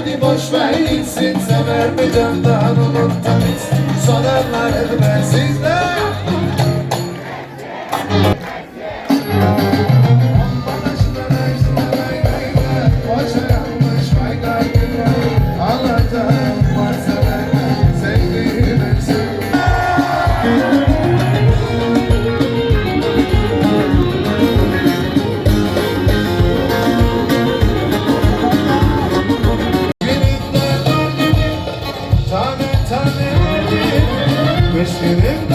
Hadi boş ver gitsin sever mi candan unuttan hiç Sorarlar elbet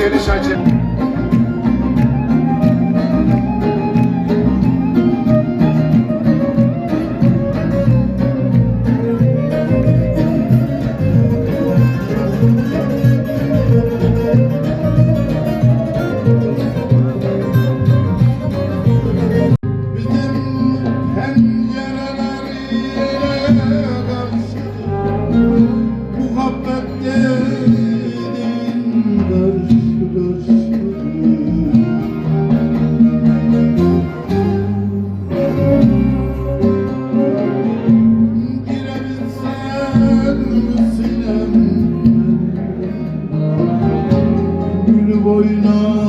deli şacım hoy know.